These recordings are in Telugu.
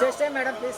जैसे मैडम प्लीज़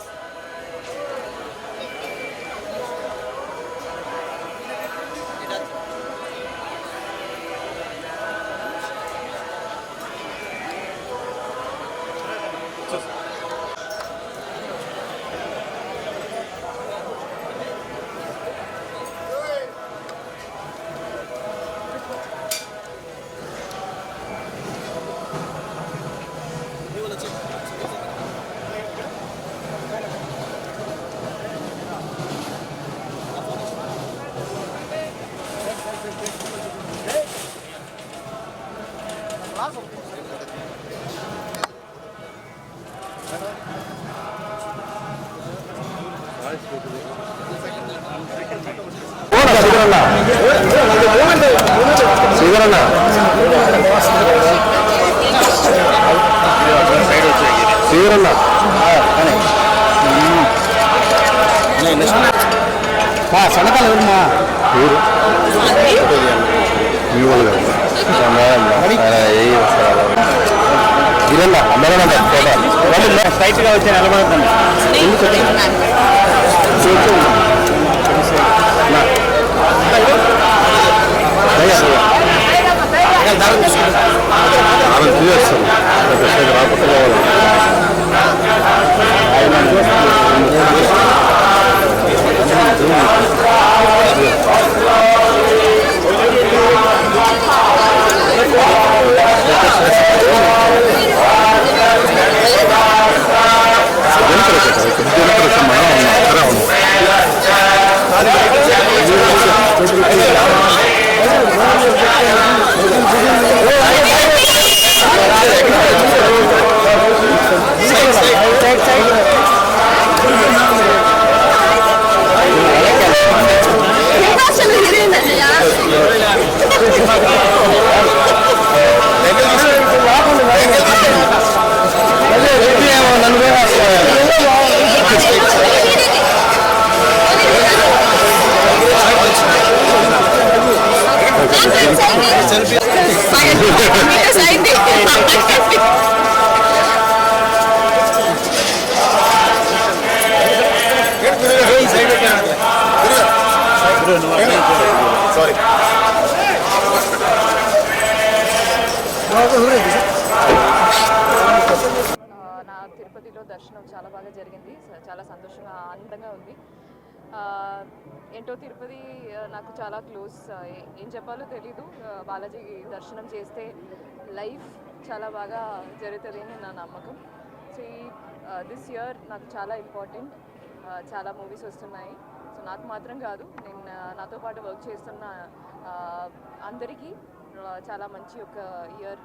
சிகரண்ணா சிகரண்ணா சொன்னதால வருமா இவ்வளவு వాళ్ళు గిరన్న అమ్మరన్న ఫోటో స్ట్రైట్గా వచ్చి నిలబడుతుంది ใช่ไหม నా తిరుపతిలో దర్శనం చాలా బాగా జరిగింది. చాలా సంతోషంగా ఆనందంగా ఉంది. ఏంటో తిరుపతి నాకు చాలా క్లోజ్ ఏం చెప్పాలో తెలీదు. బాలాజీ దర్శనం చేస్తే లైఫ్ చాలా బాగా జరుగుతుంది అని నా నమ్మకం. సో ఈ దిస్ ఇయర్ నాకు చాలా ఇంపార్టెంట్ చాలా మూవీస్ వస్తున్నాయి. సో నాకు మాత్రం కాదు నేను నాతో పాటు వర్క్ చేస్తున్న అందరికీ చాలా మంచి ఒక ఇయర్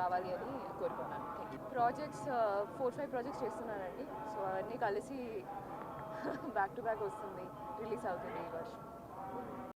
రావాలి అని కోరుకున్నాను. ప్రాజెక్ట్స్ ఫోర్ ఫైవ్ ప్రాజెక్ట్స్ చేస్తున్నానండి. సో అవన్నీ కలిసి బ్యాక్ టు బ్యాక్ వస్తుంది. రిలీజ్ అవుతుంది ఈ వర్షం.